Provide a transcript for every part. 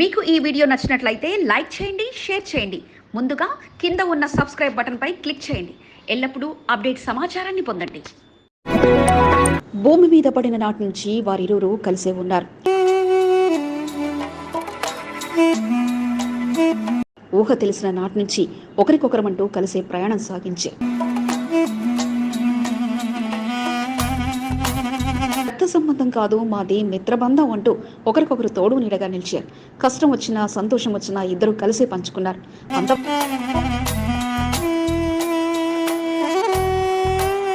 మీకు ఈ వీడియో నచ్చినట్లయితే లైక్ చేయండి షేర్ చేయండి. ముందుగా కింద ఉన్న సబ్స్క్రైబ్ బటన్పై క్లిక్ చేయండి. ఎల్లప్పుడూ అప్డేట్ సమాచారాన్ని పొందండి. భూమి మీద పడిన నాటి నుంచి వారిరువురు కలిసే ఉన్నారు. ఊహ తెలిసిన నాటి నుంచి ఒకరికొకరమంటూ కలిసే ప్రయాణం సాగించారు. సంబంధం కాదు మాది మిత్రబంధం అంటూ ఒకరికొకరు తోడు నీడగా నిలిచారు. కష్టం వచ్చినా సంతోషం వచ్చినా ఇద్దరు కలిసి పంచుకున్నారు. అంత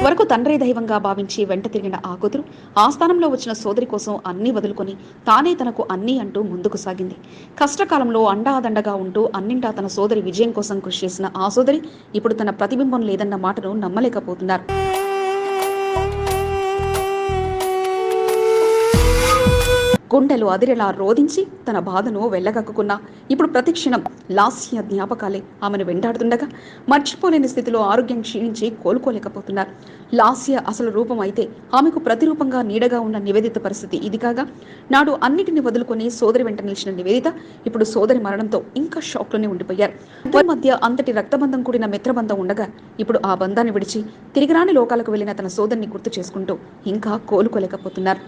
వరకు తండ్రి దైవంగా భావించి వెంట తిరిగిన ఆ కూతురు ఆ స్థానంలో వచ్చిన సోదరి కోసం అన్నీ వదులుకొని తానే తనకు అన్నీ అంటూ ముందుకు సాగింది. కష్టకాలంలో అండాదండగా ఉంటూ అన్నింటా తన సోదరి విజయం కోసం కృషి చేసిన ఆ సోదరి ఇప్పుడు తన ప్రతిబింబం లేదన్న మాటను నమ్మలేకపోతున్నారు. గుండెలు అదిరేలా రోధించి తన బాధను వెళ్ళగక్కున్నా ఇప్పుడు ప్రతిక్షణం లాస్య జ్ఞాపకాలే ఆమెను వెంటాడుతుండగా మర్చిపోలేని స్థితిలో ఆరోగ్యం క్షీణించి కోలుకోలేకపోతున్నారు. లాస్య అసలు రూపం అయితే ఆమెకు ప్రతిరూపంగా నీడగా ఉన్న నివేదిత పరిస్థితి ఇది కాగా నాడు అన్నిటిని వదులుకొని సోదరి వెంట నిలిచిన నివేదిత ఇప్పుడు సోదరి మరణంతో ఇంకా షాక్లోనే ఉండిపోయారు. వారి మధ్య అంతటి రక్తబంధం కూడిన మిత్రబంధం ఉండగా ఇప్పుడు ఆ బంధాన్ని విడిచి తిరిగిరాని లోకాలకు వెళ్ళిన తన సోదరిని గుర్తు చేసుకుంటూ ఇంకా కోలుకోలేకపోతున్నారు.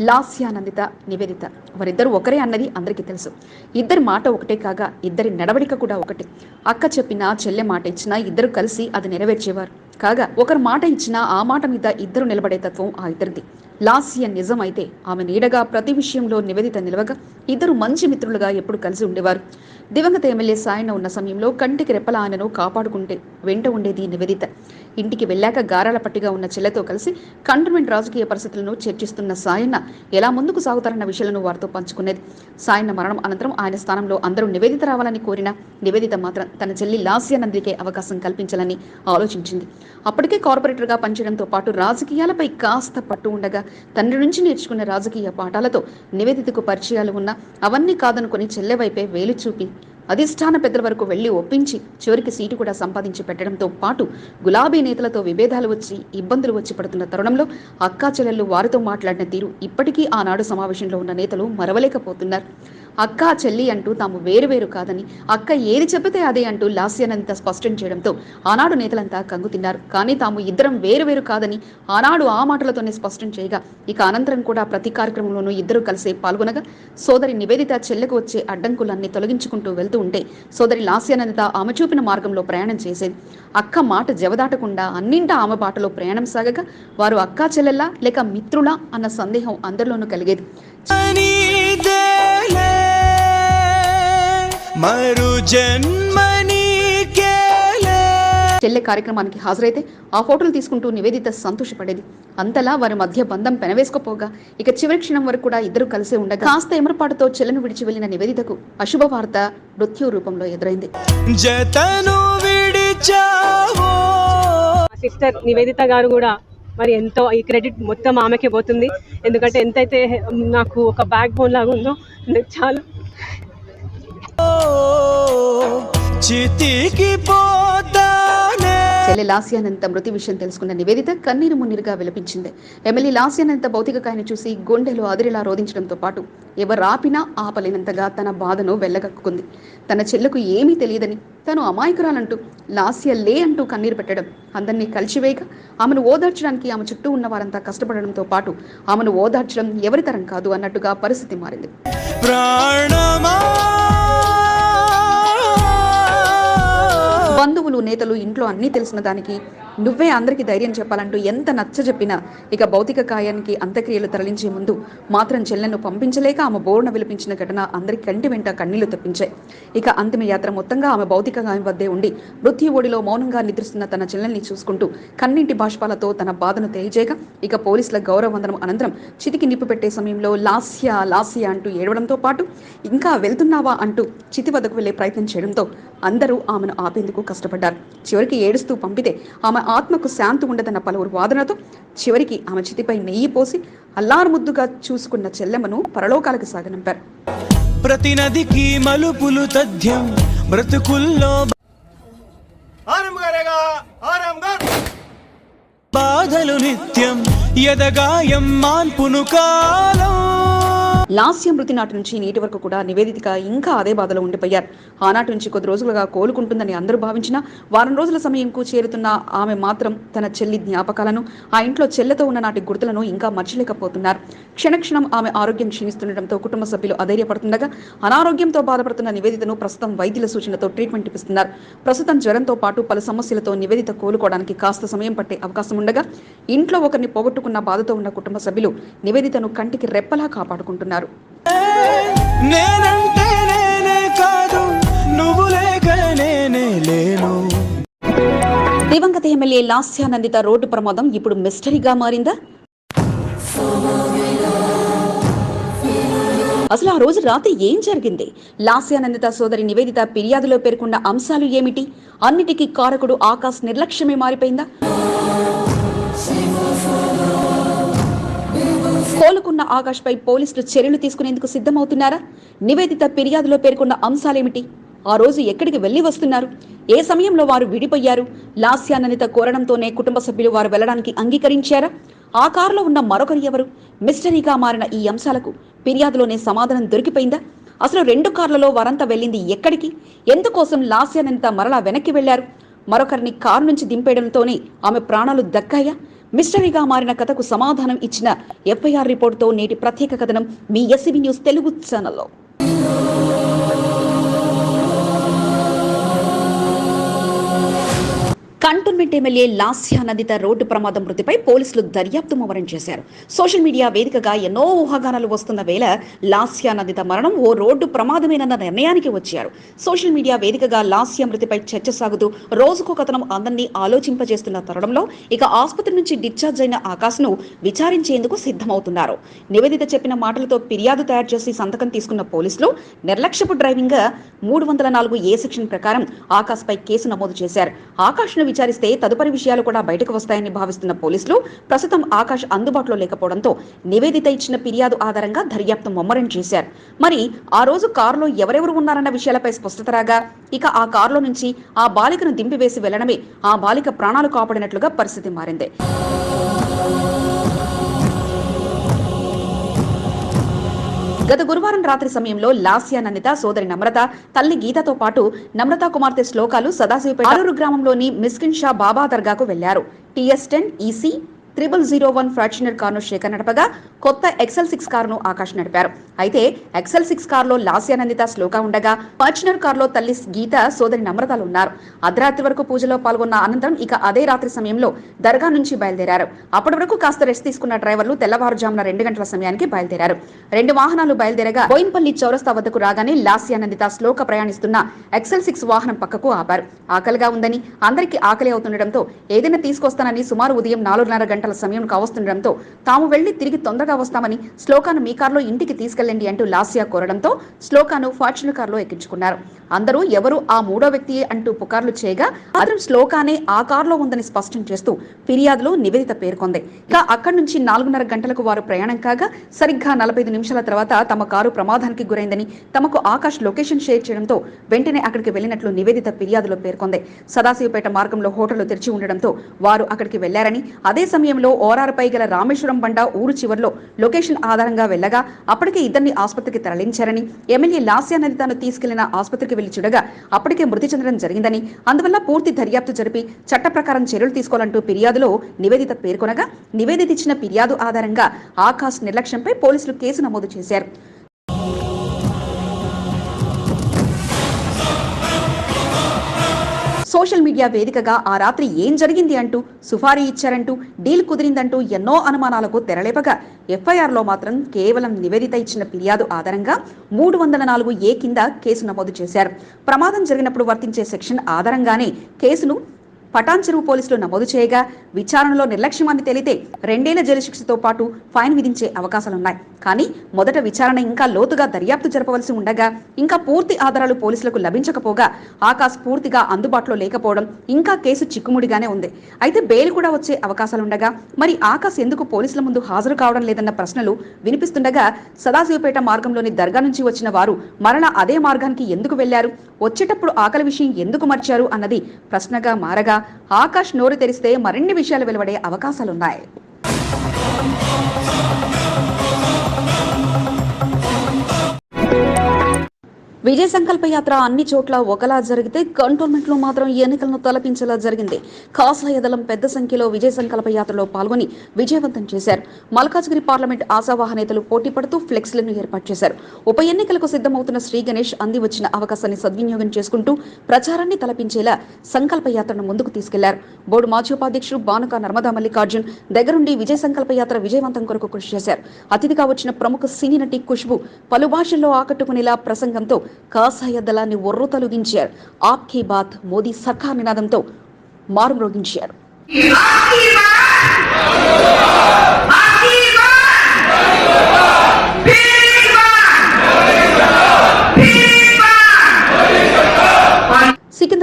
లాస్యానందిత నివేదిత. వారిద్దరూ ఒకరే అన్నది అందరికీ తెలుసు. ఇద్దరి మాట ఒకటే కాగా ఇద్దరి నడవడిక కూడా ఒకటే. అక్క చెప్పినా చెల్లె మాట ఇచ్చినా ఇద్దరు కలిసి అది నెరవేర్చేవారు. కాగా ఒకరు మాట ఇచ్చినా ఆ మాట మీద ఇద్దరు నిలబడే తత్వం ఆ ఇద్దరిది. లాస్య నిజం అయితే ఆమె నీడగా ప్రతి విషయంలో నివేదిత నిలవగా ఇద్దరు మంచి మిత్రులుగా ఎప్పుడు కలిసి ఉండేవారు. దివంగత ఎమ్మెల్యే సాయన ఉన్న సమయంలో కంటికి రెప్పల ఆయనను కాపాడుకుంటే వెంట ఉండేది నివేదిత. ఇంటికి వెళ్ళాక గారాల పట్టిగా ఉన్న చెల్లెతో కలిసి కంటోన్మెంట్ రాజకీయ పరిస్థితులను చర్చిస్తున్న సాయన్న ఎలా ముందుకు సాగుతారన్న విషయాలను వారితో పంచుకునేది. సాయన్న మరణం అనంతరం ఆయన స్థానంలో అందరూ నివేదిత రావాలని కోరిన నివేదిత మాత్రం తన చెల్లి లాస్యానందికే అవకాశం కల్పించాలని ఆలోచించింది. అప్పటికే కార్పొరేటర్గా పనిచేయడంతో పాటు రాజకీయాలపై కాస్త పట్టు ఉండగా తండ్రి నుంచి నేర్చుకున్న రాజకీయ పాఠాలతో నివేదితకు పరిచయాలు ఉన్న అవన్నీ కాదనుకుని చెల్లె వైపే వేలు చూపి అధిష్టాన పెద్దల వరకు వెళ్ళి ఒప్పించి చివరికి సీటు కూడా సంపాదించి పెట్టడంతో పాటు గులాబీ నేతలతో విభేదాలు వచ్చి ఇబ్బందులు వచ్చి పడుతున్న తరుణంలో అక్కా చెల్లెళ్ళు వారితో మాట్లాడిన తీరు ఇప్పటికీ ఆనాడు సమావేశంలో ఉన్న నేతలు మరవలేకపోతున్నారు. అక్క చెల్లి అంటూ తాము వేరు వేరు కాదని అక్క ఏది చెబితే అదే అంటూ లాస్యానంత స్పష్టం చేయడంతో ఆనాడు నేతలంతా కంగు తిన్నారు. కానీ తాము ఇద్దరం వేరు వేరు కాదని ఆనాడు ఆ మాటలతోనే స్పష్టం చేయగా ఇక అనంతరం కూడా ప్రతి కార్యక్రమంలోనూ ఇద్దరు కలిసి పాల్గొనగా సోదరి నివేదిత చెల్లెకు వచ్చే అడ్డంకులన్నీ తొలగించుకుంటూ వెళ్తూ ఉంటే సోదరి లాస్యానందిత ఆమె చూపిన మార్గంలో ప్రయాణం చేసేది. అక్క మాట జవదాటకుండా అన్నింటా ఆమె బాటలో ప్రయాణం సాగగా వారు అక్కా చెల్లెల్లా లేక మిత్రులా అన్న సందేహం అందరిలోనూ కలిగేది. నీదేలే మరు చెల్లె కార్యక్రమానికి హాజరైతే ఆ ఫోటోలు తీసుకుంటూ నివేదిత సంతోషపడేది. అంతలా వారి మధ్య బంధం పెనవేసుకోపోగా ఇక చివరి క్షణం వరకు కూడా ఇద్దరు కలిసే ఉండగా కాస్త ఎమరపాటుతో చెల్లెను విడిచి వెళ్ళిన నివేదితకు అశుభ వార్త మృత్యు రూపంలో ఎదురైంది. సిస్టర్ నివేదిత గారు కూడా మరి ఎంతో ఈ క్రెడిట్ మొత్తం ఆమెకే పోతుంది. ఎందుకంటే ఎంతైతే నాకు ఒక బ్యాక్ బోన్ లాగా ఉందో చాలా. చెల్లె లాస్యానంత మృతి విషయం తెలుసుకున్న నివేదిత కన్నీరు మున్నీరుగా విలపించింది. ఎమ్మెల్యే లాస్యానంత భౌతిక కాయను చూసి గుండెలు అదిరిలా రోధించడంతో పాటు ఎవరాపినా ఆపలేనంతగా తన బాధను వెళ్ళగక్కుంది తన చెల్లకు ఏమీ తెలియదని తను అమాయకురాలంటూ లాస్య లే అంటూ కన్నీరు పెట్టడం అందరినీ కలిసివేయగా ఆమెను ఓదార్చడానికి ఆమె చుట్టూ ఉన్న వారంతా కష్టపడడంతో పాటు ఆమెను ఓదార్చడం ఎవరి తరం కాదు అన్నట్టుగా పరిస్థితి మారింది. ప్రాణమా బంధువులు నేతలు ఇంట్లో అన్నీ తెలిసిన దానికి నువ్వే అందరికీ ధైర్యం చెప్పాలంటూ ఎంత నచ్చ చెప్పినా ఇక భౌతిక కాయానికి అంత్యక్రియలు తరలించే ముందు మాత్రం చెల్లెను పంపించలేక ఆమె బోర్న విలిపించిన ఘటన అందరి కంటి వెంట కన్నీళ్ళు తెప్పించాయి. ఇక అంతిమ యాత్ర మొత్తంగా ఆమె భౌతిక గాయం వద్దే ఉండి మృత్యు ఓడిలో మౌనంగా నిద్రిస్తున్న తన చెల్లెల్ని చూసుకుంటూ కన్నింటి బాష్పాలతో తన బాధను తెలియజేయగా ఇక పోలీసుల గౌరవ వందనం అనంతరం చితికి నిప్పు పెట్టే సమయంలో లాస్య లాస్య అంటూ ఏడవడంతో పాటు ఇంకా వెళ్తున్నావా అంటూ చితి వద్దకు వెళ్ళే ప్రయత్నం చేయడంతో అందరూ ఆమెను ఆపేందుకు కష్టపడ్డారు. చివరికి ఏడుస్తూ పంపితే ఆమె ఆత్మకు శాంతి ఉండదన్న పలువురు వాదనతో చివరికి ఆమె చితిపై నెయ్యి పోసి అల్లారుముద్దుగా చూసుకున్న చెల్లెమ్మను పరలోకాలకు సాగనంపారు. ప్రతి నదికి మలుపులు తథ్యం బ్రతుకుల్లో బాధలు నిత్యం ఎదగాయం మాన్పును కాలం. లాస్య మృతి నాటి నుంచి నేటి వరకు కూడా నివేదిక ఇంకా అదే బాధలో ఉండిపోయారు. ఆనాటి నుంచి కొద్ది రోజులుగా కోలుకుంటుందని అందరూ భావించిన వారం రోజుల సమయంకు చేరుతున్న ఆమె మాత్రం తన చెల్లి జ్ఞాపకాలను ఆ ఇంట్లో చెల్లెతో ఉన్న నాటి గుర్తులను ఇంకా మర్చిలేకపోతున్నారు. క్షణక్షణం ఆమె ఆరోగ్యం క్షీణిస్తుండటంతో కుటుంబ సభ్యులు అధైర్యపడుతుండగా అనారోగ్యంతో బాధపడుతున్న నివేదితను ప్రస్తుతం వైద్యుల సూచనతో ట్రీట్మెంట్ ఇప్పిస్తున్నారు. ప్రస్తుతం జ్వరంతో పాటు పలు సమస్యలతో నివేదిత కోలుకోవడానికి కాస్త సమయం పట్టే అవకాశం ఉండగా ఇంట్లో ఒకరిని పోగొట్టుకున్న బాధతో ఉన్న కుటుంబ సభ్యులు నివేదితను కంటికి రెప్పలా కాపాడుకుంటున్నారు. నేనంటే నేనే కాదు నువ్వు లేక నేనే లేను. దివంగత ఎమ్మెల్యే లాస్యానందిత రోడ్డు ప్రమాదం ఇప్పుడు మిస్టరీగా మారిందా? అసలు ఆ రోజు రాత్రి ఏం జరిగింది? లాస్యానందిత సోదరి నివేదిత ఫిర్యాదులో పేర్కొన్న అంశాలు ఏమిటి? అన్నిటికీ కారకుడు ఆకాశ్ నిర్లక్ష్యమే మారిపోయిందా? కోలుకున్న ఆకాష్ పై పోలీసులు చర్యలు తీసుకునేందుకు సిద్ధమవుతున్నారా? నివేదిత ఫిర్యాదులో పేర్కొన్న అంశాలేమిటి? ఆ రోజు ఎక్కడికి వెళ్ళి వస్తున్నారు? ఏ సమయంలో వారు విడిపోయారు? లాస్యానందిత కోరడంతోనే కుటుంబ సభ్యులు వారు వెళ్ళడానికి అంగీకరించారా? ఆ కారులో ఉన్న మరొకరు ఎవరు? మిస్టరీగా మారిన ఈ అంశాలకు ఫిర్యాదులోనే సమాధానం దొరికిపోయిందా? అసలు రెండు కార్లలో వారంతా వెళ్ళింది ఎక్కడికి? ఎందుకోసం లాస్యానందిత మరలా వెనక్కి వెళ్ళారు మరొకరిని కారు నుంచి దింపేయడంతోనే ఆమె ప్రాణాలు దక్కాయా? మిస్టరీగా మారిన కథకు సమాధానం ఇచ్చిన ఎఫ్ఐఆర్ రిపోర్టుతో నేటి ప్రత్యేక కథనం మీ ఎస్సీబీ న్యూస్ తెలుగు ఛానల్లో. Cantonment MLA Lasya Nanditha road ప్రమాదం మృతిపై పోలీసులు దర్యాప్తు ముమ్మరం చేశారు. సోషల్ మీడియా వేదికగా ఎన్నో ఊహాగానాలు వస్తున్న వేళ లాస్యా నదిత మరణం ఓ రోడ్డు ప్రమాదమేనన్న నిర్ణయానికి వచ్చారు. సోషల్ మీడియా వేదికగా లాస్య మృతిపై చర్చ సాగుతూ రోజుకో కథనం అందరినీ ఆలోచింపజేస్తున్న తరుణంలో ఇక ఆసుపత్రి నుంచి డిశ్చార్జ్ అయిన ఆకాశ్ను విచారించేందుకు సిద్ధమవుతున్నారు. నివేదిత చెప్పిన మాటలతో ఫిర్యాదు తయారు చేసి సంతకం తీసుకున్న పోలీసులు నిర్లక్ష్యపు డ్రైవింగ్ మూడు వందల నాలుగు ఏ సెక్షన్ ప్రకారం ఆకాశ్ పై కేసు నమోదు చేశారు. ఆకాశ్ను విచారిస్తే తదుపరి విషయాలు కూడా బయటకు వస్తాయని భావిస్తున్న పోలీసులు ప్రస్తుతం ఆకాష్ అందుబాటులో లేకపోవడంతో నివేదిత ఇచ్చిన ఫిర్యాదు ఆధారంగా దర్యాప్తు ముమ్మరం చేశారు. మరి ఆ రోజు కారులో ఎవరెవరు ఉన్నారన్న విషయాలపై స్పష్టత రాగా ఇక ఆ కారులో నుంచి ఆ బాలికను దింపివేసి వెళ్ళడమే ఆ బాలిక ప్రాణాలు కాపాడినట్లుగా పరిస్థితి మారింది. గత గురువారం రాత్రి సమయంలో లాస్యా నందిత సోదరి నమ్రత తల్లి గీతతో పాటు నమ్రత కుమార్తె శ్లోకాలు సదాశివపేట ఆరూరు గ్రామంలోని మిస్కిన్ షా బాబా దర్గాకు వెళ్ళారు TS ten EC triple zero one Fortuner కారును శేఖర్ నడపగా కొత్త ఎక్సెల్ సిక్స్ కారును ఆకాష్ నడిపారు. అయితే ఎక్సెల్ సిక్స్ కారులో లాస్యానందిత శ్లోక ఉండగా ఫార్చునర్ కారులో తల్లి గీత సోదరి నమ్రతలు ఉన్నారు. అర్ధరాత్రి వరకు పూజలో పాల్గొన్న అనంతరం ఇక అదే రాత్రి సమయంలో దర్గా నుంచి బయలుదేరారు. అప్పటి వరకు కాస్త రెస్ట్ తీసుకున్న డ్రైవర్లు తెల్లవారుజామున రెండు గంటల సమయానికి బయలుదేరారు. రెండు వాహనాలు బయలుదేరగా బోయిన్పల్లి చౌరస్తా వద్దకు రాగానే లాస్యానందిత శ్లోక ప్రయాణిస్తున్న ఎక్సెల్ సిక్స్ వాహనం పక్కకు ఆపారు. ఆకలిగా ఉందని అందరికీ ఆకలి అవుతుండటంతో ఏదైనా తీసుకొస్తానని సుమారు ఉదయం నాలుగున్నర గంట గంటల సమయం కావస్తుండటంతో తాము వెళ్ళి తిరిగి తొందరగా వస్తామని శ్లోకాను మీ కారులో ఇంటికి తీసుకెళ్ళండి అంటూ లాస్యా కోరడంతో శ్లోకాను ఫార్చునర్ కారులో ఎక్కించుకున్నారు. అందరూ ఎవరు ఆ మూడో వ్యక్తి అంటూ పుకార్లు చేయగా అతను శ్లోకానే ఆ కారులో ఉందని స్పష్టం చేస్తూ ఫిర్యాదులో నివేదిత పేర్కొంది. ఇక అక్కడి నుంచి నాలుగున్నర గంటలకు వారు ప్రయాణం కాగా సరిగ్గా నలభై నిమిషాల తర్వాత తమ కారు ప్రమాదానికి గురైందని తమకు ఆకాష్ లొకేషన్ షేర్ చేయడంతో వెంటనే అక్కడికి వెళ్ళినట్లు నివేదిత ఫిర్యాదులో పేర్కొంది. సదాశివపేట మార్గంలో హోటళ్ళు తెరిచి ఉండడంతో వారు అక్కడికి వెళ్ళారని అదే సమయంలో ఓరారుపై గల రామేశ్వరం బండ ఊరు చివరిలో లొకేషన్ ఆధారంగా వెళ్ళగా అప్పటికే ఇద్దరిని ఆసుపత్రికి తరలించారని ఎమ్మెల్యే లాస్యా నది తాను తీసుకెళ్ళిన ఆసుపత్రికి వెళ్ళి చూడగా అప్పటికే మృతి చెందడం జరిగిందని. అందువల్ల పూర్తి దర్యాప్తు జరిపి చట్ట ప్రకారం చర్యలు తీసుకోవాలంటూ ఫిర్యాదులో నివేదిత పేర్కొనగా నివేదిత ఇచ్చిన ఫిర్యాదు ఆధారంగా ఆకాశ్ నిర్లక్ష్యంపై పోలీసులు కేసు నమోదు చేశారు. సోషల్ మీడియా వేదికగా ఆ రాత్రి ఏం జరిగింది అంటూ సుఫారీ ఇచ్చారంటూ డీల్ కుదిరిందంటూ ఎన్నో అనుమానాలకు తెరలేపగా ఎఫ్ఐఆర్లో మాత్రం కేవలం నివేదిత ఇచ్చిన ఫిర్యాదు ఆధారంగా మూడు వందల నాలుగు ఏ కింద కేసు నమోదు చేశారు. ప్రమాదం జరిగినప్పుడు వర్తించే సెక్షన్ ఆధారంగానే కేసును పటాన్ చెరువు పోలీసులు నమోదు చేయగా విచారణలో నిర్లక్ష్యం అని తేలితే రెండేళ్ళ జైలు శిక్షతో పాటు ఫైన్ విధించే అవకాశాలున్నాయి. కానీ మొదట విచారణ ఇంకా లోతుగా దర్యాప్తు జరపవలసి ఉండగా ఇంకా పూర్తి ఆధారాలు పోలీసులకు లభించకపోగా ఆకాశ్ పూర్తిగా అందుబాటులో లేకపోవడం ఇంకా కేసు చిక్కుముడిగానే ఉంది. అయితే బెయిల్ కూడా వచ్చే అవకాశాలుండగా మరి ఆకాశ్ ఎందుకు పోలీసుల ముందు హాజరు కావడం లేదన్న ప్రశ్నలు వినిపిస్తుండగా సదాశివపేట మార్గంలోని దర్గా నుంచి వచ్చిన వారు మరలా అదే మార్గానికి ఎందుకు వెళ్ళారు? వచ్చేటప్పుడు ఆకలి విషయం ఎందుకు మర్చారు? అన్నది ప్రశ్నగా మారగా ఆకాష్ నోరు తెరిస్తే మరిన్ని విషయాలు వెలువడే అవకాశాలున్నాయి. విజయ సంకల్ప యాత్ర అన్ని చోట్ల ఒకలా జరిగితే కంటోన్మెంట్లో మాత్రం ఎన్నికలను తలపించేలా జరిగింది. కాసాయ దళం పెద్ద సంఖ్యలో విజయ సంకల్ప యాత్రలో పాల్గొని విజయవంతం చేశారు. మల్కాజ్గిరి పార్లమెంట్ ఆశావాహ నేతలు పోటీ పడుతూ ఫ్లెక్స్లను ఏర్పాటు చేశారు. ఉప ఎన్నికలకు సిద్ధమవుతున్న శ్రీ గణేష్ అంది వచ్చిన అవకాశాన్ని సద్వినియోగం చేసుకుంటూ ప్రచారాన్ని తలపించేలా సంకల్ప యాత్రను ముందుకు తీసుకెళ్ళారు. బోర్డు మాజీ ఉపాధ్యక్షుడు బానుక నర్మదా మల్లికార్జున్ దగ్గరుండి విజయ సంకల్ప యాత్ర విజయవంతం కొరకు కృషి చేశారు. అతిథిగా వచ్చిన ప్రముఖ సినీ నటి ఖుష్బు పలు భాషల్లో ఆకట్టుకునేలా ప్రసంగంతో కాసాయ దళాన్ని ఒర్రు తొలగించారు. ఆప్ కీ బాత్ మోదీ సర్కార్ నినాదంతో మారుమ్రోగించారు.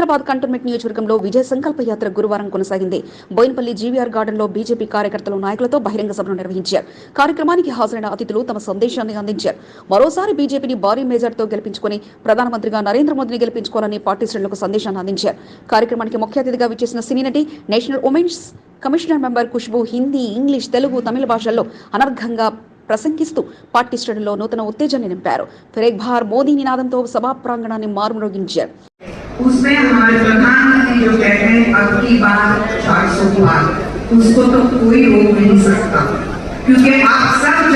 సికింద్రాబాద్ కంటోన్మెంట్ నియోజకవర్గంలో విజయ సంకల్ప యాత్ర గురువారం కొనసాగింది. బోయినపల్లి జీవీఆర్ గార్డెన్లో బీజేపీ కార్యకర్తలు నాయకులతో బహిరంగ సభను నిర్వహించారు. కార్యక్రమానికి హాజరైన అతిథులు తమ సందేశాన్ని అందించారు. మరోసారి బీజేపీని భారీ మేజార్తో గెలిపించుకుని ప్రధానమంత్రిగా నరేంద్ర మోదీని గెలిపించుకోవాలని పార్టీ శ్రేణులకు సందేశాన్ని అందించారు. కార్యక్రమానికి ముఖ్య అతిథిగా విచ్చేసిన సినీ నటి national women's commissioner member Khushbu Hindi English Telugu Tamil భాషల్లో అనర్ఘంగా ప్రసంగిస్తూ పార్టీ శ్రేణుల్లో నూతన ఉత్తేజాన్ని నింపారు. ఫిరేక్ భార్ మోదీ నినాదంతో సభా ప్రాంగణాన్ని మారుమ్రోగించారు. उसमें हमारे प्रधानमंत्री जो कहते हैं, अब की बात चार सौ पार उसको तो कोई रोक नहीं सकता। क्योंकि आप सब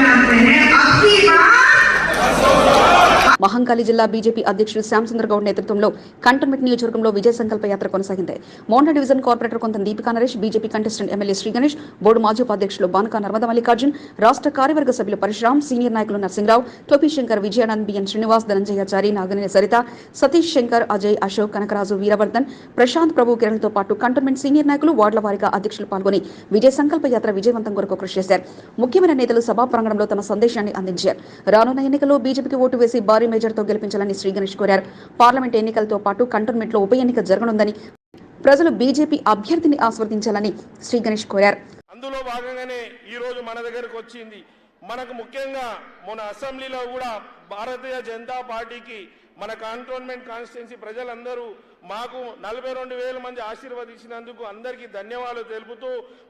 మహంకాళి జిల్లా బీజేపీ అధ్యక్షుడు శ్యాంసుందర్ గౌడ్ నేతృత్వంలో కంటోన్మెంట్ నియోజకవర్గంలో విజయ సంకల్ప యాత్ర కొనసాగింది. Monda division corporator Kontha Deepika Naresh BJP contestant MLA Sri Ganesh board మాజీ ఉపాధ్యక్షులు బానకా నర్మద మల్లికార్జున్ రాష్ట్ర కార్యవర్గ సభ్యులు పరశురామ్ సీనియర్ నాయకులు నరసింహరావు టోపీ శంకర్ విజయానంద్ బిఎన్ శ్రీనివాస్ ధనంజయాచారి నాగనేని సరిత సతీష్ శంకర్ అజయ్ అశోక్ కనకరాజు వీరవర్ధన్ ప్రశాంత్ ప్రభు కిరణ్తో పాటు కంటోన్మెంట్ సీనియర్ నాయకులు వార్డుల వారీగా అధ్యక్షులు పాల్గొని విజయ సంకల్ప యాత్ర విజయవంతం కొరకు కృషి చేశారు. ముఖ్యమైన నేతలు సభా ప్రాంగణంలో తమ సందేశాన్ని అందించారు. రానున్న ఎన్నికల్లో బీజేపీకి ఓటు వేసి భారీ మేజర్తో గెలిపించాలని శ్రీ గణేష్ కోరారు. పార్లమెంట్ ఎన్నికలతో పాటు కంటోన్మెంట్లో ఉప ఎన్నిక జరగనుందని ప్రజలు బీజేపీ అభ్యర్థిని ఆస్వాదించాలని శ్రీ గణేష్ కోరారు. అందులో భాగంగానే ఈ రోజు మన దగ్గరకు వచ్చింది. మనకు ముఖ్యంగా మన అసెంబ్లీలో కూడా భారతీయ జనతా పార్టీకి మన కాంటోన్మెంట్ కాన్స్టిట్యున్సీ ప్రజలందరూ మాకు నలభై రెండు వేల మంది ఆశీర్వదించినందుకు అందరికీ ధన్యవాదాలు తెలుపుతూ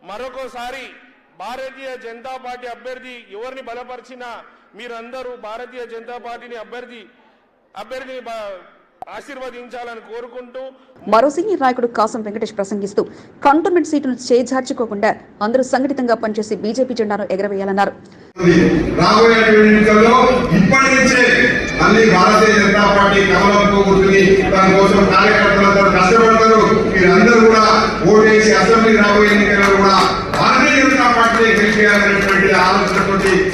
మరొకసారి భారతీయ జనతా పార్టీ అభ్యర్థి ఎవరిని బలపరిచినా మీరందరూ భారతీయ జనతా పార్టీని అభ్యర్థి అభ్యర్థిని ఆశీర్వదించాలని కోరుకుంటూ మరో సీనియర్ నాయకుడు కాసం వెంకటేష్ ప్రసంగిస్తూ కంటోన్మెంట్ సీటును చేజార్చుకోకుండా అందరూ సంఘటితంగా పనిచేసి బీజేపీ జెండాను ఎగరవేయాలన్నారు. మళ్ళీ భారతీయ జనతా పార్టీ కార్యకర్తలందరూ కష్టపడతారు. మీరందరూ కూడా ఓటేసి అసెంబ్లీ రాబోయే ఎన్నికల్లో కూడా భారతీయ జనతా పార్టీ గెలిపేయాలనేటువంటి ఆలోచనతోటి మీరు ముందుకు పోవాలని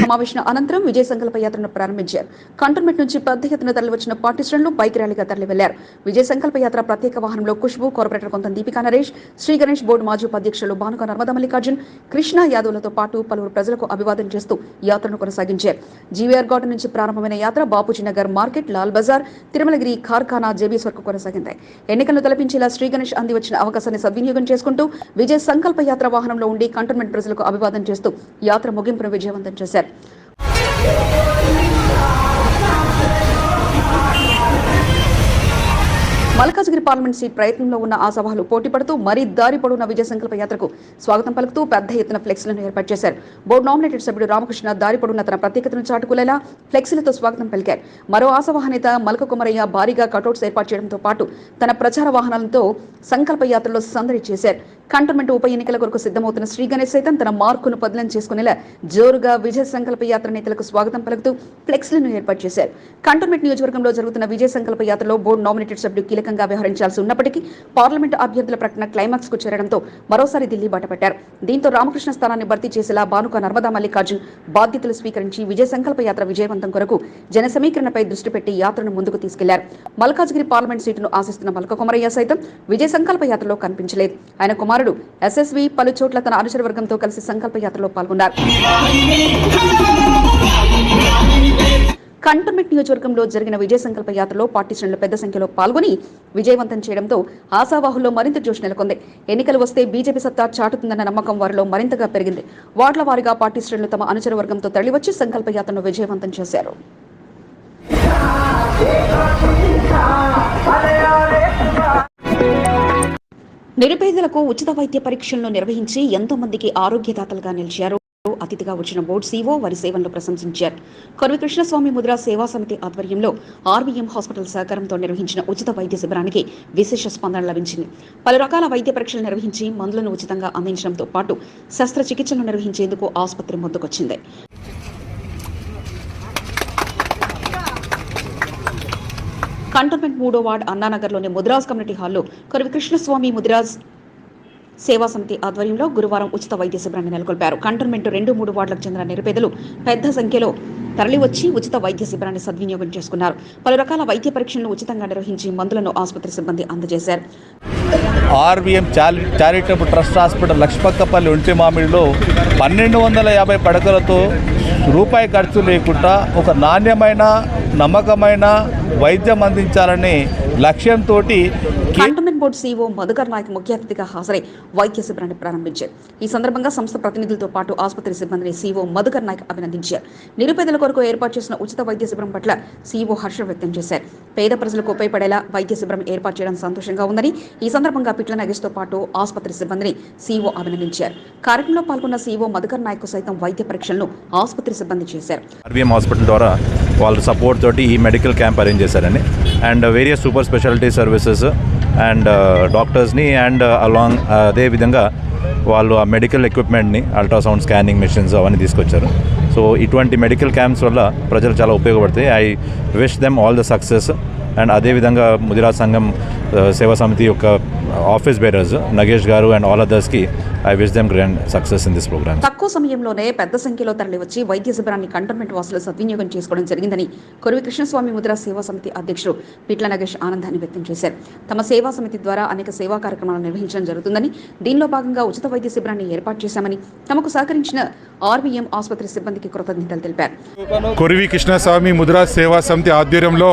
సమావేశం అనంతరం విజయ సంకల్ప యాత్రను ప్రారంభించారు. కంటోన్మెంట్ నుంచి పెద్ద ఎత్తున తరలివచ్చిన పార్టీ శ్రేణులు బైక్ ర్యాలీగా తరలి వెళ్ళారు విజయ సంకల్ప యాత్ర ప్రత్యేక వాహనంలో ఖుష్బు కార్పొరేటర్ కొంత దీపికా నరేష్ శ్రీ గణేష్ బోర్డు మాజీ ఉపాధ్యక్షులు భానుక నర్మదా మల్లికార్జున్ కృష్ణ యాదవ్లతో పాటు పలువురు ప్రజలకు అభివాదం చేస్తూ యాత్రను కొనసాగించారు. జీవీఆర్ గార్డెన్ నుంచి ప్రారంభమైన యాత్ర బాపూజీ నగర్ మార్కెట్ లాల్ బజార్ తిరుమలగిరి కార్ఖానా జేబీఎస్ వరకు కొనసాగింది. ఎన్నికలను తలపించేలా శ్రీ గణేష్ అంది వచ్చిన అవకాశాన్ని సద్వినియోగం చేసుకుంటూ విజయ సంకల్ప యాత్ర వాహనంలో ఉండి కంటోన్మెంట్ ప్రజలకు అభివాదం చేస్తూ యాత్ర ముగింపును విజయవంతం చేశారు. మల్కాజ్గిరి పార్లమెంట్ సీట్ ప్రయత్నంలో ఉన్న ఆ సభలు పోటీ పడుతూ మరీ దారి పొడవున విజయ సంకల్ప యాత్రకు స్వాగతం పలుకుతూ పెద్ద ఎత్తున ఫ్లెక్సీలను ఏర్పాటు చేశారు. బోర్డు నామినేటెడ్ సభ్యుడు రామకృష్ణ దారి పొడవున తన ప్రత్యేకతను చాటుకునేలా ఫ్లెక్సీలతో స్వాగతం పలికారు. మరో ఆసవాహ నేత మల్క కుమరయ్య భారీగా కటౌట్స్ ఏర్పాటు చేయడంతో పాటు తన ప్రచార వాహనాలతో సంకల్ప యాత్రలో సందడి చేశారు. కంటోన్మెంట్ ఉప ఎన్నికల కొరకు సిద్ధమవుతున్న శ్రీ గణేష్ సైతం తన మార్కును పదిలం చేసుకునేలా జోరుగా విజయ సంకల్ప యాత్ర నేతలకు స్వాగతం పలుకుతూ ఫ్లెక్స్లను ఏర్పాటు చేశారు. కంటోన్మెంట్ నియోజకవర్గంలో జరుగుతున్న విజయ సంకల్ప యాత్రలో బోర్డు నామినేటెడ్ సభ్యులు కీలకంగా వ్యవహరించాల్సి ఉన్నప్పటికీ పార్లమెంటు అభ్యర్థుల ప్రకటన క్లైమాక్స్కు చేరడంతో మరోసారి ఢిల్లీ బాటపట్టారు. దీంతో రామకృష్ణ స్థానాన్ని భర్తీ చేసేలా భానుక నర్మదా మల్లికార్జున్ బాధ్యతలు స్వీకరించి విజయ సంకల్ప యాత్ర విజయవంతం కొరకు జన సమీకరణపై దృష్టి పెట్టి యాత్రను ముందుకు తీసుకెళ్ళారు. మల్కాజ్గిరి పార్లమెంట్ సీటును ఆశిస్తున్న మల్క కుమరయ్య సైతం విజయ సంకల్ప యాత్రలో కనిపించలేదు. ఆయన కుమార్ కుమారుడు ఎస్ఎస్వి పలు చోట్ల తన అనుచరవర్గంతో కలిసి సంకల్పయాత్రలో పాల్గొన్నారు. కంటోన్మెంట్ నియోజకవర్గంలో జరిగిన విజయ సంకల్ప యాత్రలో పార్టీ శ్రేణులు పెద్ద సంఖ్యలో పాల్గొని విజయవంతం చేయడంతో ఆశావాహుల్లో మరింత జోష్ నెలకొంది. ఎన్నికలు వస్తే బీజేపీ సత్తా చాటుతుందన్న నమ్మకం వారిలో మరింతగా పెరిగింది. వార్డుల వారీగా పార్టీ శ్రేణులు తమ అనుచర వర్గంతో తరలివచ్చి సంకల్ప యాత్రను విజయవంతం చేశారు. నిరుపేదలకు ఉచిత వైద్య పరీక్షలను నిర్వహించి ఎంతో మందికి ఆరోగ్యదాతలుగా నిలిచారు. అతిథిగా వచ్చిన బోర్డు సీఓ వారి సేవలను ప్రశంసించారు. కొరవి కృష్ణస్వామి ముద్రా సేవా సమితి ఆధ్వర్యంలో ఆర్వీఎం హాస్పిటల్ సహకారంతో నిర్వహించిన ఉచిత వైద్య శిబిరానికి విశేష స్పందన లభించింది. పలు రకాల వైద్య పరీక్షలు నిర్వహించి మందులను ఉచితంగా అందించడంతో పాటు శస్త్రచికిత్సలు నిర్వహించేందుకు ఆసుపత్రి ముందుకొచ్చింది. కంటోన్మెంట్ మూడో వార్డ్ అన్నానగర్లోని ముదిరాజ్ కమ్యూనిటీ హాల్లో కొరవి కృష్ణస్వామి ముదిరాజ్ సేవా సమితి ఆధ్వర్యంలో గురువారం ఉచిత వైద్య శిబిరాన్ని నెలకొల్పారు. కంటోన్మెంట్ రెండు మూడు వార్డులకు చెందిన నిరుపేదలు పెద్ద సంఖ్యలో తరలివచ్చి ఉచిత వైద్య శిబిరాన్ని సద్వినియోగం చేసుకున్నారు. పలు రకాల వైద్య పరీక్షలను ఉచితంగా నిర్వహించి మందులను ఆసుపత్రి సిబ్బంది అందజేశారు. ఆర్వీఎం చారి చారిటబుల్ ట్రస్ట్ హాస్పిటల్ లక్ష్మక్కపల్లి ఒంటి మామిడిలో పన్నెండు వందల యాభై పడకలతో రూపాయి ఖర్చు లేకుండా ఒక నాణ్యమైన నమ్మకమైన వైద్యం అందించాలనే లక్ష్యంతో cantonment board CO Madhukar Naik ముఖ్య అతిథిగా హాజరై వైద్య శిబిరాన్ని ప్రారంభించారు. ఈ సందర్భంగా సంస్థ ప్రతినిధులతో పాటు ఆసుపత్రి సిబ్బందిని సీఓ మధుకర్ నాయక్ అభినందించారు. నిరుపేదల కొరకు ఏర్పాటు చేసిన ఉచిత వైద్య శిబిరం పట్ల సీఓ హర్షం వ్యక్తం చేశారు. పేద ప్రజలకు ఉపయోగపడేలా వైద్య శిబిరం ఏర్పాటు చేయడం సంతోషంగా ఉందని ఈ సందర్భంగా పిట్ల నగేష్తో పాటు ఆసుపత్రి సిబ్బందిని సీఓ అభినందించారు. కార్యక్రమంలో పాల్గొన్న సీఓ మధుకర్ నాయక్ సైతం వైద్య పరీక్షలను ఆసుపత్రి సిబ్బంది చేశారు. హాస్పిటల్ ద్వారా వాళ్ళ సపోర్ట్ తోటి ఈ మెడికల్ క్యాంప్ అరేంజ్ చేశారని. And various super speciality services and డాక్టర్స్ని అండ్ అలాంగ్ అదేవిధంగా వాళ్ళు ఆ మెడికల్ ఎక్విప్మెంట్ని అల్ట్రాసౌండ్ స్కానింగ్ మిషన్స్ అవన్నీ తీసుకొచ్చారు. సో ఇటువంటి మెడికల్ క్యాంప్స్ వల్ల ప్రజలు చాలా ఉపయోగపడతాయి. I wish them all the success and అదేవిధంగా ముదిరా సంఘం uh, సేవా సమితి యొక్క office bearers Nagesh garu and all అదర్స్కి I wish them grand success in this programme తక్కువ సమయంలోనే పెద్ద సంఖ్యలో తరలివచ్చి వైద్య శిబిరాన్ని కంటోన్మెంట్ వాసులు సద్వినియోగం చేసుకోవడం జరిగిందని కొరవి కృష్ణస్వామి ముద్రా సేవా సమితి అధ్యక్షుడు పిట్ల నగేష్ ఆనందాన్ని వ్యక్తం చేశారు. తమ సేవా సమితి ద్వారా అనేక సేవా కార్యక్రమాలు నిర్వహించడం జరుగుతుందని దీనిలో భాగంగా ఉచిత వైద్య శిబిరాన్ని ఏర్పాటు చేశామని తమకు సహకరించిన ఆర్వీఎం ఆసుపత్రి సిబ్బందికి కృతజ్ఞతలు తెలిపారు. కొరివి కృష్ణస్వామి ముద్రా సేవా సమితి ఆధ్వర్యంలో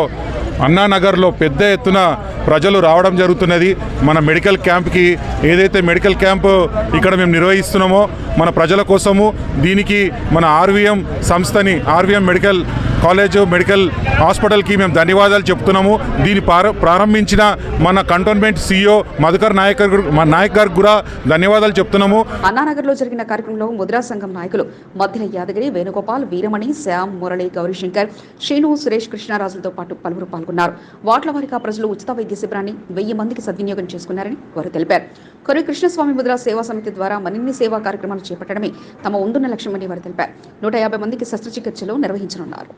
అన్నానగర్లో పెద్ద ఎత్తున ప్రజలు రావడం జరుగుతున్నది. మన మెడికల్ క్యాంప్కి ఏదైతే మెడికల్ క్యాంప్ ఇక్కడ మేము నిర్వహిస్తున్నామో మన ప్రజల కోసము దీనికి మన ఆర్వీఎం సంస్థని ఆర్వీఎం మెడికల్ కాలేజ్ మెడికల్ హాస్పిటల్కి మేము ధన్యవాదాలు చెప్తున్నాము. దీన్ని ప్రారంభించిన మన కంటోన్మెంట్ సీఈఓ మధుకర్ నాయక్ మా నాయక్ గారికి కూడా ధన్యవాదాలు చెప్తున్నాము. అన్నానగర్లో జరిగిన కార్యక్రమంలో ముద్రా సంఘం నాయకులు మధ్య యాదగిరి వేణుగోపాల్ వీరమణి శ్యామ్ మురళి గౌరీశంకర్ శ్రీను సురేష్ కృష్ణారాజులతో పాటు పలువురు పాల్గొన్నారు. వాట్ల వారిగా ప్రజలు ఉచిత వైద్య శిబిరాన్ని వెయ్యి మందికి సద్వినియోగం చేసుకున్నారని వారు తెలిపారు. కొరి కృష్ణస్వామి ముద్రా సేవా సమితి ద్వారా మరిన్ని సేవా కార్యక్రమాలు చేపట్టడమే తమ ఉందున్న లక్ష్యమని వారు తెలిపారు. నూట యాభై మందికి శస్త్రచికిత్సలు నిర్వహించనున్నారు.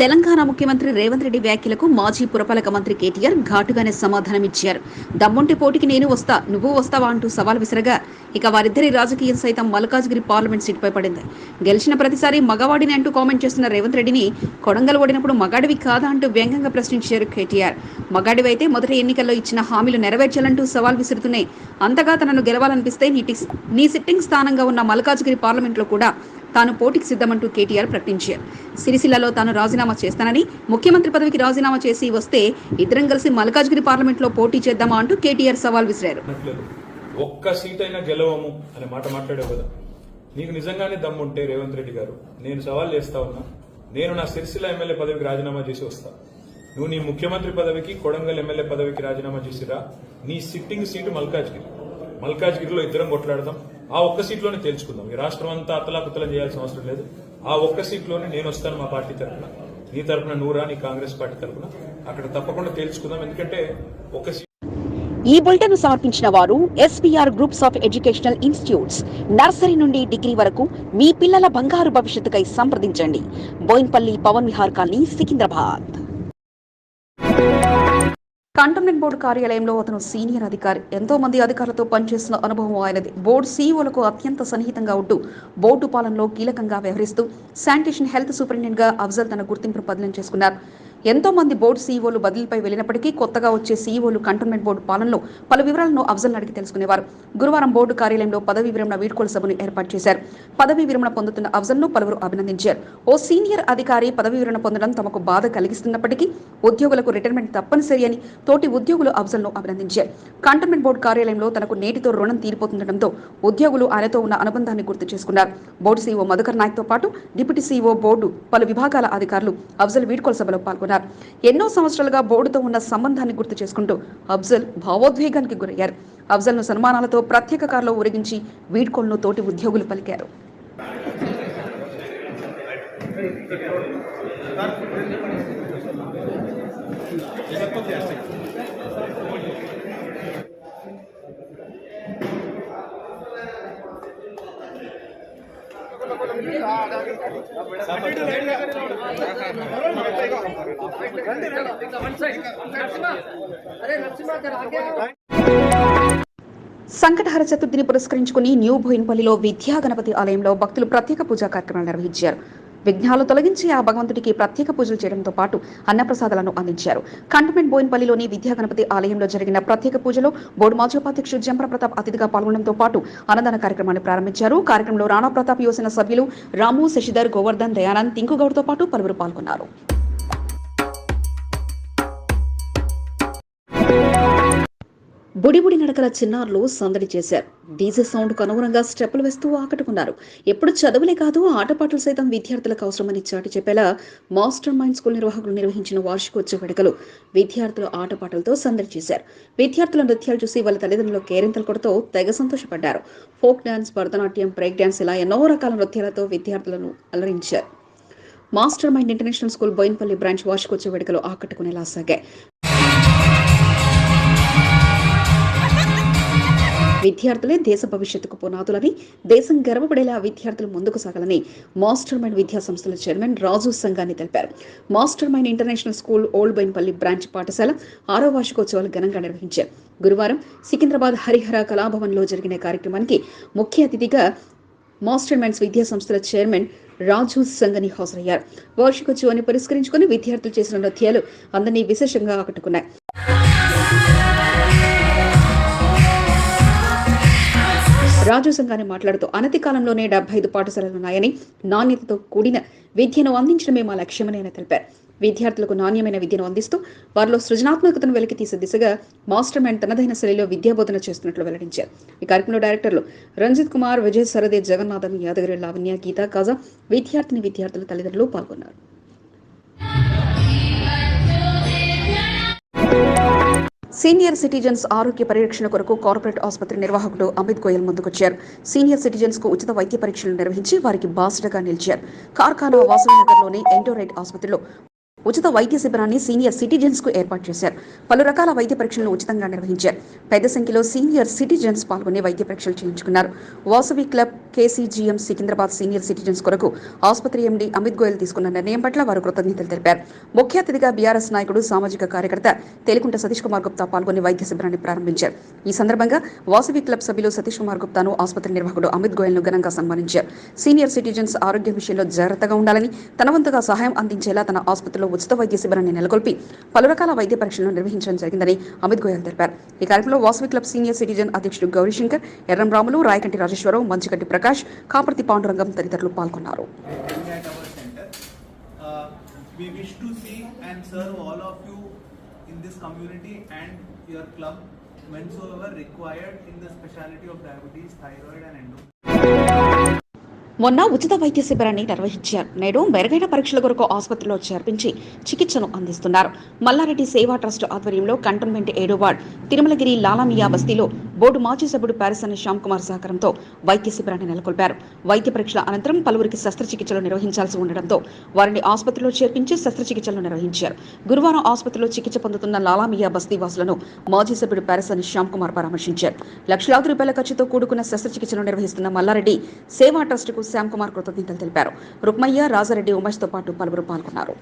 తెలంగాణ ముఖ్యమంత్రి రేవంత్ రెడ్డి వ్యాఖ్యలకు మాజీ పురపాలక మంత్రి కేటీఆర్ ఘాటుగానే సమాధానమిచ్చారు దమ్ముంటి పోటీకి నేను వస్తా నువ్వు వస్తావా అంటూ సవాల్ విసరగా ఇక వారిద్దరి రాజకీయం సైతం మల్కాజ్గిరి పార్లమెంట్ సీటుపై పడింది. గెలిచిన ప్రతిసారి మగవాడిని అంటూ కామెంట్ చేస్తున్న రేవంత్ రెడ్డిని కొడంగల్ ఓడినప్పుడు మగాడివి కాదా అంటూ వ్యంగ్యంగా ప్రశ్నించారు కేటీఆర్. మగాడివైతే మొదటి ఎన్నికల్లో ఇచ్చిన హామీలు నెరవేర్చాలంటూ సవాల్ విసురుతూనే అంతగా తనను గెలవాలనిపిస్తే నీ నీ సిట్టింగ్ స్థానంగా ఉన్న మల్కాజ్గిరి పార్లమెంట్లో కూడా తాను పోటీకి సిద్ధమంటూ కేటీఆర్ ప్రకటించారు. సిరిసిల్లలో తాను రాజీనామా చేస్తానని ముఖ్యమంత్రి పదవికి రాజీనామా చేసి వస్తే ఇద్దరం కలిసి మల్కాజ్గిరి పార్లమెంట్లో పోటీ చేద్దామా అంటూ కేటీఆర్ సవాల్ విసిరారు. ఒక్క సీట్ అయినా గెలవము అనే మాట మాట్లాడావు కదా. నీకు నిజంగానే దమ్ముంటే రేవంత్ రెడ్డి గారు. నేను సవాల్ చేస్తా ఉన్నా నేను నా సిరిసిల్ల ఎమ్మెల్యే పదవికి రాజీనామా చేసి వస్తా. నువ్వు నీ ముఖ్యమంత్రి పదవికి కొడంగల్ ఎమ్మెల్యే పదవికి రాజీనామా చేసిరా? నీ సిట్టింగ్ సీటు మల్కాజ్గిరి. మల్కాజ్గిరిలో ఇద్దరం కొట్లాడదాం. ఆ ఒక్క సీట్లోనే తేల్చుకుందాం. ఈ రాష్ట్రం అంతా అతలాకుతలం చేయాల్సిన అవసరం లేదు. ఆ ఒక్క సీట్లోనే నేను వస్తాను మా పార్టీ తరఫున నీ తరఫున నూరా నీ కాంగ్రెస్ పార్టీ తరఫున అక్కడ తప్పకుండా తేల్చుకుందాం. ఎందుకంటే ఒక సీట్ ఈ బులెటిన్ సమర్పించిన వారు SPR groups of educational institutes. Nursery నుండి డిగ్రీ వరకు మీ పిల్లల బంగారు భవిష్యత్తుకై సంప్రదించండి. Bowenpally Pawan Vihar colony Secunderabad. Cantonment board కార్యాలయంలో అతను సీనియర్ అధికారి. ఎంతో మంది అధికారులతో పనిచేసిన అనుభవం ఆయనది. బోర్డు సీఈఓలకు అత్యంత సన్నిహితంగా ఉంటూ బోర్డు పాలనలో కీలకంగా వ్యవహరిస్తూ శానిటేషన్ హెల్త్ సూపరింటెండెంట్గా అఫ్జల్ తన గుర్తింపును బదిలీ చేసుకున్నారు. ఎంతో మంది బోర్డు సీఈఓలు బదిలీపై వెళ్ళినప్పటికీ కొత్తగా వచ్చే సీఈఓలు కంటోన్మెంట్ బోర్డు పాలనలో పలు వివరాలను అఫ్జల్ అడిగి తెలుసుకునేవారు. గురువారం బోర్డు కార్యాలయంలో పదవీ విరమణ వీడ్కోల సభను ఏర్పాటు చేశారు. పదవీ విరమణ పొందుతున్న అఫ్జల్ను పలువురు అభినందించారు. ఓ సీనియర్ అధికారి పదవీ విరమణ పొందడం తమకు బాధ కలిగిస్తున్నప్పటికీ ఉద్యోగులకు రిటైర్మెంట్ తప్పనిసరి అని తోటి ఉద్యోగులు అఫ్జల్ను అభినందించారు. కంటోన్మెంట్ బోర్డు కార్యాలయంలో తనకు నేటితో రుణం తీరిపోతుండటంతో ఉద్యోగులు ఆయనతో ఉన్న అనుబంధాన్ని గుర్తు చేసుకున్నారు. బోర్డు సీఈఓ మధుకర్ నాయక్తో పాటు డిప్యూటీ సీఈఓ బోర్డు పలు విభాగాల అధికారులు అఫ్జల్ వీడ్కోల సభలో పాల్గొన్నారు. పాల్గొన్నారు ఎన్నో సంవత్సరాలుగా బోర్డుతో ఉన్న సంబంధాన్ని గుర్తు చేసుకుంటూ అఫ్జల్ భావోద్వేగానికి గురయ్యారు. అఫ్జల్ను సన్మానాలతో ప్రత్యేక కారులో ఊరేగించి వీడ్కోలను తోటి ఉద్యోగులు పలికారు. సంకటహర చతుర్థిని పురస్కరించుకుని న్యూ బోయిన్పల్లిలో విద్యా గణపతి ఆలయంలో భక్తులు ప్రత్యేక పూజా కార్యక్రమాలు నిర్వహించారు. విఘ్నాలు తొలగించి ఆ భగవంతుడికి ప్రత్యేక పూజలు చేయడంతో పాటు అన్నప్రసాదాలను అందించారు. కంటమెంట్ బోయిన్పల్లిలోని విద్యా గణపతి ఆలయంలో జరిగిన ప్రత్యేక పూజలో బోర్డు మాజీ ఉపాధ్యక్షుడు జంపర ప్రతాప్ అతిథిగా పాల్గొనడంతో పాటు అన్నదాన కార్యక్రమాన్ని ప్రారంభించారు. కార్యక్రమంలో రాణా ప్రతాప్ యువసేన సభ్యులు రాము శశిధర్ గోవర్ధన్ దయానంద్ తింకుగౌడ్తో పాటు పలువురు పాల్గొన్నారు. బుడిబుడి నడకల చిన్నారులు సందడి చేశారు. డీజే సౌండ్కు అనుగుణంగా స్టెప్పులు వేస్తూ ఆకట్టుకున్నారు. ఎప్పుడు చదువులే కాదు ఆటపాటలు సైతం విద్యార్థులకు అవసరమని చాటి చెప్పేలా మాస్టర్ మైండ్ స్కూల్ నిర్వాహకులు నిర్వహించిన వార్షికోత్సవ వేడుకలు విద్యార్థులు ఆటపాటలతో సందడి చేశారు. విద్యార్థుల నృత్యాలు చూసి వాళ్ళ తల్లిదండ్రులు కేరింతలు కొడుతూ తెగ సంతోషపడ్డారు. Folk dance Bharatanatyam break dance ఇలా ఎన్నో రకాల నృత్యాలతో విద్యార్థులను అలరించారు. Master mind international school Bowenpally branch వార్షికోత్సవ వేడుకలు ఆకట్టుకునేలా సాగాయి. విద్యార్థులే దేశ భవిష్యత్తుకు పునాదులని దేశం గర్వపడేలా విద్యార్థులు ముందుకు సాగాలని మాస్టర్ మైండ్ విద్యా సంస్థల చైర్మన్ రాజు సంఘాన్ని తెలిపారు. Master mind international school old Bowenpally branch పాఠశాల ఆరో వార్షికోత్సవాలు ఘనంగా నిర్వహించారు. గురువారం సికింద్రాబాద్ హరిహర కళాభవన్లో జరిగిన కార్యక్రమానికి ముఖ్య అతిథిగా మాస్టర్ మైండ్స్ విద్యా సంస్థల చైర్మన్ రాజు సంగని హాజరయ్యారు. వార్షికోత్సవాన్ని పురస్కరించుకుని విద్యార్థులు చేసిన నృత్యాలు అందరినీ విశేషంగా ఆకట్టుకున్నాయి. రాజు సంఘాన్ని మాట్లాడుతూ అనతి కాలంలోనే డెబ్బై ఐదు పాఠశాలలు ఉన్నాయని నాణ్యతతో కూడిన విద్యను అందించడమే మా లక్ష్యమని ఆయన తెలిపారు. విద్యార్థులకు నాణ్యమైన విద్యను అందిస్తూ వారిలో సృజనాత్మకతను వెలికి తీసే దిశగా మాస్టర్ మైండ్ తనదైన శైలిలో విద్యాబోధన చేస్తున్నట్లు వెల్లడించారు. ఈ కార్యక్రమంలో డైరెక్టర్లు రంజిత్ కుమార్ విజయ్ సరదే జగన్నాథం యాదగిరి లావణ్య గీతా కాజా విద్యార్థిని విద్యార్థుల తల్లిదండ్రులు పాల్గొన్నారు. సీనియర్ సిటిజన్స్ ఆరోగ్య పరిరక్షణ కొరకు కార్పొరేట్ ఆసుపత్రి నిర్వాహకుడు అమిత్ గోయల్ ముందుకొచ్చారు. సీనియర్ సిటిజన్స్కు ఉచిత వైద్య పరీక్షలు నిర్వహించి వారికి బాసటగా నిలిచారు. కార్ఖానా వాసవి నగర్లోని ఎంటోరైట్ ఆసుపత్రిలో ఉచిత వైద్య శిబిరాన్ని సీనియర్ సిటిజన్స్కు ఏర్పాటు చేశారు. పలు రకాల వైద్య పరీక్షలను ఉచితంగా నిర్వహించారు. పెద్ద సంఖ్యలో సీనియర్ సిటిజన్స్ పాల్గొని వైద్య పరీక్షలు చేయించుకున్నారు. Vasavi club KCGM Secunderabad senior citizens కొరకు ఆసుపత్రి ఎండీ అమిత్ గోయల్ తీసుకున్న నిర్ణయం పట్ల వారు కృతజ్ఞతలు తెలిపారు. ముఖ్య అతిథిగా బీఆర్ఎస్ నాయకుడు సామాజిక కార్యకర్త తెలుకుంట సతీష్ కుమార్ గుప్తా పాల్గొని వైద్య శిబిరాన్ని ప్రారంభించారు. ఈ సందర్భంగా వాసవి క్లబ్ సభ్యులు సతీష్ కుమార్ గుప్తాను ఆసుపత్రి నిర్వాహకుడు అమిత్ గోయల్ను ఘనంగా సన్మానించారు. సీనియర్ సిటిజన్స్ ఆరోగ్యం విషయంలో జాగ్రత్తగా ఉండాలని తన వంతుగా సహాయం అందించేలా తన ఆసుపత్రిలో ఉచిత వైద్య శిబిరాన్ని నెలకొల్పి పలు రకాల వైద్య పరీక్షలను నిర్వహించడం జరిగిందని అమిత్ గోయల్ తెలిపారు ఈ కార్యక్రమంలో వాసవి క్లబ్ సీనియర్ సిటిజన్ అధ్యక్షుడు గౌరీశంకర్ ఎర్రం రాములు రాయకంటి రాజేశ్వరరావు మంచిగంటి ప్రకాష్ కాపర్తి పాండురంగం తదితరులు పాల్గొన్నారు we wish to see and serve all of you in this community and your club whensoever required in the specialty of diabetes, thyroid and endo. మొన్న ఉచిత వైద్య శిబిరాన్ని నిర్వహించారు. నేడు మెరుగైన పరీక్షల కొరకు ఆసుపత్రిలో చేర్పించి చికిత్సను అందిస్తున్నారు. మల్లారెడ్డి సేవా ట్రస్ట్ ఆధ్వర్యంలో కంటోన్మెంట్ ఏడో వార్డ్ తిరుమలగిరి లాలామియా బస్తీలో బోర్డు మాజీ సభ్యుడు ప్యారిసన్ శ్యామ్ కుమార్ సహకారంతో వైద్య శిబిరాన్ని నెలకొల్పారు. వైద్య పరీక్షల అనంతరం పలువురికి శస్త్రచికిత్సలు నిర్వహించాల్సి ఉండడంతో వారిని ఆసుపత్రిలో చేర్పించి శస్త్రచికిత్సలు నిర్వహించారు. గురువారం ఆసుపత్రిలో చికిత్స పొందుతున్న లాలామియా బస్తీ వాసులను మాజీ సభ్యుడు ప్యారిసన్ శ్యామ్ కుమార్ పరామర్శించారు. లక్షలాది రూపాయల ఖర్చుతో కూడుకున్న శస్త్రచికిత్సలు నిర్వహిస్తున్న మల్లారెడ్డి సేవా ట్రస్టుకు శ్యామ్ కుమార్ కృతజ్ఞతలు తెలిపారు. రుక్మయ్య రాజారెడ్డి ఉమేష్తో పాటు పలువురు పాల్గొన్నారు.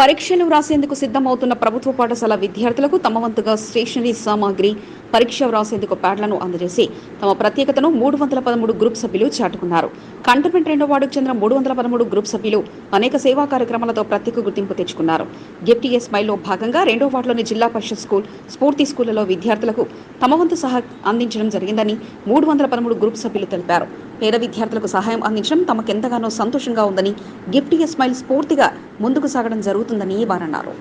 పరీక్షలు రాసేందుకు సిద్ధమవుతున్న ప్రభుత్వ పాఠశాల విద్యార్థులకు తమ వంతుగా స్టేషనరీ సామాగ్రి పరీక్ష వ్రాసేందుకు ప్యాడ్లను అందజేసి తమ ప్రత్యేకతను మూడు వందల పదమూడు గ్రూప్ సభ్యులు చాటుకున్నారు. కంటోన్మెంట్ రెండో వార్డుకు చెందిన మూడు వందల పదమూడు గ్రూప్ సభ్యులు అనేక సేవా కార్యక్రమాలతో ప్రత్యేక గుర్తింపు తెచ్చుకున్నారు. గిఫ్ట్ ఏ స్మైల్లో భాగంగా రెండో వార్డులోని జిల్లా పరిషత్ స్కూల్ స్ఫూర్తి స్కూళ్ళలో విద్యార్థులకు తమ వంతు సహా అందించడం జరిగిందని మూడు వందల పదమూడు గ్రూప్ సభ్యులు తెలిపారు. పేద విద్యార్థులకు సహాయం అందించడం తమకెంతగానో సంతోషంగా ఉందని గిఫ్ట్ ఏ స్మైల్ స్ఫూర్తిగా ముందుకు సాగడం జరుగుతుందని వారన్నారు.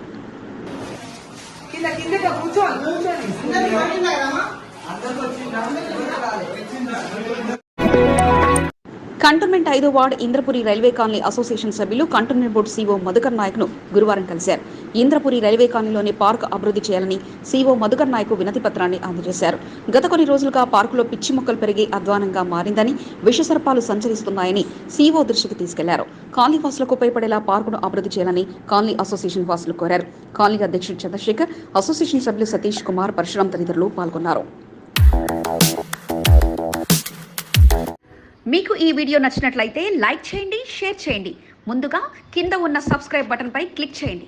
కంటోన్మెంట్ ఐదో ward Indrapuri railway colony association సభ్యులు కంటోన్మెంట్ బోర్డు సీఓ మధుకర్ నాయక్ను గురువారం కలిశారు. ఇంద్రపురి రైల్వే కాలనీలోని పార్క్ అభివృద్ధి చేయాలని సీఓ మధుకర్ నాయకు వినతి పత్రాన్ని అందజేశారు. గత కొన్ని రోజులుగా పార్కులో పిచ్చి మొక్కలు పెరిగి అధ్వానంగా మారిందని విషసర్పాలు సంచరిస్తున్నాయని సీఓ దృష్టికి తీసుకెళ్ళారు. కాలనీ వాసులకు ఉపయోగపడేలా పార్కును అభివృద్ధి చేయాలని కాలనీ అసోసియేషన్ వాసులు కోరారు. కాలనీ అధ్యక్షుడు చంద్రశేఖర్ అసోసియేషన్ సభ్యులు సతీష్ కుమార్ పరశురాం తదితరులు పాల్గొన్నారు. మీకు ఈ వీడియో నచ్చినట్లయితే లైక్ చేయండి షేర్ చేయండి. ముందుగా కింద ఉన్న సబ్స్క్రైబ్ బటన్పై క్లిక్ చేయండి.